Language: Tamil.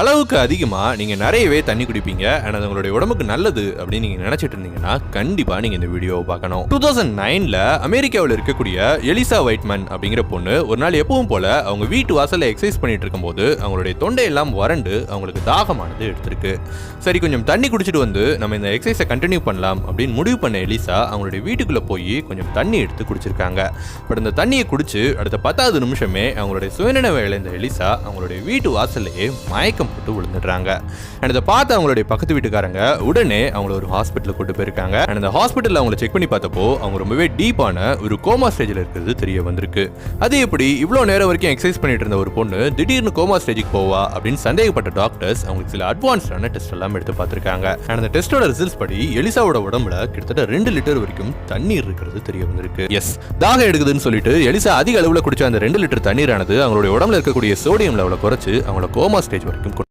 அளவுக்கு அதிகமாக நீங்கள் நிறையவே தண்ணி குடிப்பீங்க and அது உங்களுடைய உடம்புக்கு நல்லது அப்படின்னு நீங்கள் நினச்சிட்டு இருந்தீங்கன்னா கண்டிப்பாக நீங்கள் இந்த வீடியோவை பார்க்கணும். டூ தௌசண்ட் நைனில் அமெரிக்காவில் இருக்கக்கூடிய எலிசா வைட்மன் அப்படிங்கிற பொண்ணு ஒரு நாள் எப்பவும் போல் அவங்க வீட்டு வாசலில் எக்ஸசைஸ் பண்ணிட்டு இருக்கும்போது அவங்களுடைய தொண்டை எல்லாம் வறண்டு அவங்களுக்கு தாகமானது எடுத்திருக்கு. சரி கொஞ்சம் தண்ணி குடிச்சிட்டு வந்து நம்ம இந்த எக்ஸசைஸை கண்டினியூ பண்ணலாம் அப்படின்னு முடிவு பண்ண எலிசா அவங்களுடைய வீட்டுக்குள்ளே போய் கொஞ்சம் தண்ணி எடுத்து குடிச்சிருக்காங்க. பட் அந்த தண்ணியை குடிச்சு அடுத்த பத்தாவது நிமிஷமே அவங்களுடைய சுயநினைவை இழந்த எலிசா அவங்களுடைய வீட்டு வாசல்லையே மயக்கம் போட்டு விழுந்துடுறாங்க. அண்ட் இதை பார்த்து அவங்களுடைய பக்கத்து வீட்டுக்காரங்க உடனே அவங்கள ஒரு ஹாஸ்பிட்டலில் கூட்டு போயிருக்காங்க. அண்ட் அந்த ஹாஸ்பிட்டலில் அவங்கள செக் பண்ணி பார்த்தப்போ அவங்க ரொம்பவே டீப்பான ஒரு கோமா ஸ்டேஜில் இருக்கிறது தெரிய வந்திருக்கு. அது எப்படி? இவ்வளோ நேரம் வரைக்கும் எக்ஸசைஸ் பண்ணிட்டு இருந்த ஒரு பொண்ணு திடீர்னு கோமா ஸ்டேஜுக்கு போவா அப்படின்னு சந்தேகப்பட்ட டாக்டர்ஸ் அவங்களுக்கு சில அட்வான்ஸ்டான டெஸ்ட் எல்லாம் எடுத்து பார்த்துருக்காங்க. அண்ட் அந்த டெஸ்டோட ரிசல்ட்ஸ் படி எலிசாவோட உடம்புல கிட்டத்தட்ட ரெண்டு லிட்டர் வரைக்கும் தண்ணீர் இருக்கிறது தெரிய வந்திருக்கு. எஸ் தாகம் எடுக்குதுன்னு சொல்லிட்டு எலிசா அதிக அளவில் குடிச்ச அந்த ரெண்டு லிட்டர் தண்ணீரானது அவங்களுடைய உடம்புல இருக்கக்கூடிய சோடியம் லெவலை குறைச்சு அவங்கள கோமா ஸ்டேஜ் வரைக்கும்